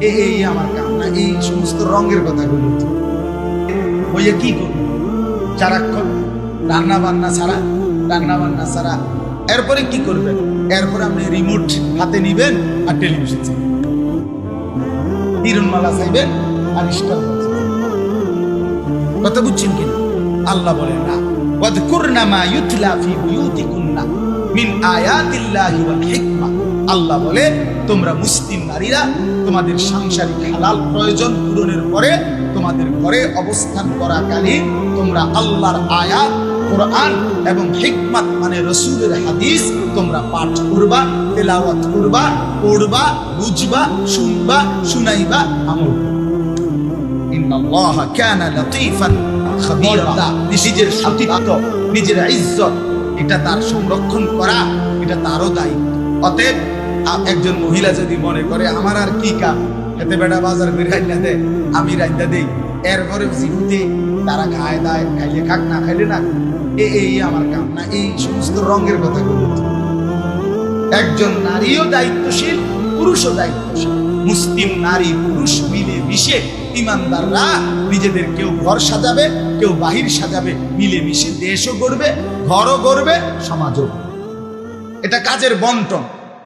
এই আমার কাম এই সমস্ত রঙের কথাগুলো। কি সারাক্ষণ রান্না বান্না ছাড়া রান্না বান্না ছাড়া। এরপরে কি করবেন? এরপরে আপনি রিমোট হাতে নিবেন আর টেলিভিশন তিরুনমালা চাইবেন আর স্টার কথা বুঝছেন কিনা আল্লাহ বলেন, না। হিকমা। আল্লাহ বলে তোমরা মুসলিম নারীরা তোমাদের সাংসারিক হালাল প্রয়োজন পূরণের পরে তোমাদের ঘরে অবস্থান করাকালীন তোমরা আল্লাহর আয়াত কোরআন এবং হিকমত মানে রসুলের হাদিস তোমরা পাঠ করবা তেলাওয়াত করবা পড়বা বুঝবা শুনবা শুনাইবা আমল নিজের সতীত্ব নিজের ইজ্জত এটা তার সংরক্ষণ করা এটা তারও দায়িত্ব। অতএব একজন মহিলা যদি মনে করে, আমার আর কি কাম? এতে বেটা বাজার করে রাইনা দে, আমি রাইনা দেই। এরপরে জীবতে তারা খায় দায়, খাইলে খাক, না খাইলে না এই আমার কাম না, এই সমস্ত রঙের কথা একজন নারীও দায়িত্বশীল, পুরুষও দায়িত্বশীল। মুসলিম নারী, পুরুষ মিলে মিশে ইমানদাররা নিজেদের কেউ ঘর সাজাবে, কেউ বাহির সাজাবে মিলে মিশে দেশও গড়বে, ঘরও গড়বে, সমাজও এটা কাজের বন্টন।